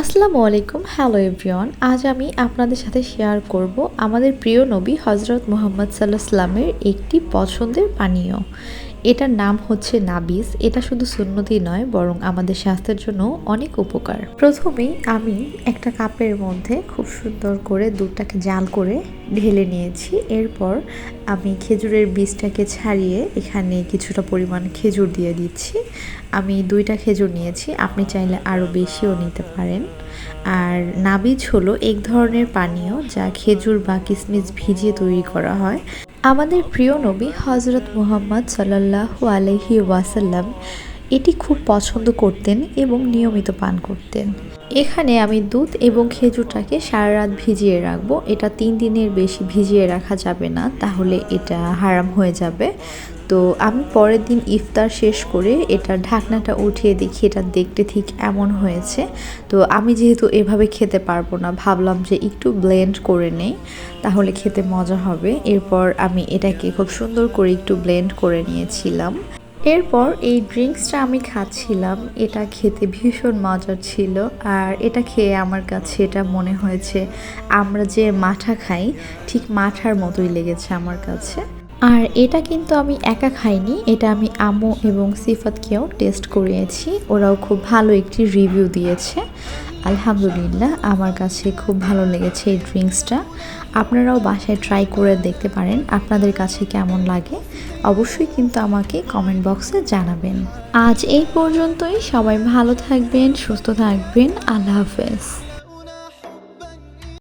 আসসালামু আলাইকুম, hello everyone. আজ আমি আপনাদের সাথে শেয়ার করব আমাদের প্রিয় নবী হজরত মোহাম্মদ সাল্লাহ সাল্লামের একটি পছন্দের পানীয় এটার নাম হচ্ছে নাবিস। এটা শুধু সুন্নতি নয়, বরং আমাদের স্বাস্থ্যের জন্য অনেক উপকার। প্রথমেই আমি একটা কাপের মধ্যে খুব সুন্দর করে দুধটাকে জাল করে ঢেলে নিয়েছি। এরপর আমি খেজুরের বীজটাকে ছাড়িয়ে এখানে কিছুটা পরিমাণ খেজুর দিয়ে দিচ্ছি। আমি দুইটা খেজুর নিয়েছি, আপনি চাইলে আরও বেশিও নিতে পারেন। আর নাবিজ হলো এক ধরনের পানীয় যা খেজুর বা কিশমিশ ভিজিয়ে তৈরি করা হয়। আমাদের প্রিয় নবী হজরত মুহাম্মদ সাল্লাল্লাহু আলহি ওয়াসাল্লাম এটি খুব পছন্দ করতেন এবং নিয়মিত পান করতেন। এখানে আমি দুধ এবং খেজুরটাকে সারা রাত ভিজিয়ে রাখব। এটা তিন দিনের বেশি ভিজিয়ে রাখা যাবে না, তাহলে এটা হারাম হয়ে যাবে। তো আমি পরের দিন ইফতার শেষ করে এটা ঢাকনাটা উঠিয়ে দেখি, এটা দেখতে ঠিক এমন হয়েছে। তো আমি যেহেতু এভাবে খেতে পারব না, ভাবলাম যে একটু ব্লেন্ড করে নেই, তাহলে খেতে মজা হবে। এরপর আমি এটাকে খুব সুন্দর করে একটু ব্লেন্ড করে নিয়েছিলাম। এরপর এই ড্রিঙ্কসটা আমি খাচ্ছিলাম। এটা খেতে ভীষণ মজার ছিল আর এটা খেয়ে আমার কাছে এটা মনে হয়েছে, আমরা যে মাঠা খাই, ঠিক মাঠার মতোই লেগেছে আমার কাছে। আর এটা কিন্তু আমি একা খাইনি, এটা আমি আমু এবং সিফাতকেও টেস্ট করিয়েছি। ওরাও খুব ভালো একটি রিভিউ দিয়েছে। আলহামদুলিল্লাহ, আমার কাছে খুব ভালো লেগেছে এই ড্রিঙ্কসটা। আপনারাও বাসায় ট্রাই করে দেখতে পারেন, আপনাদের কাছে কেমন লাগে। অবশ্যই কিন্তু আমাকে কমেন্ট বক্সে জানাবেন। আজ এই পর্যন্তই, সবাই ভালো থাকবেন, সুস্থ থাকবেন, আল্লাহ হাফেজ।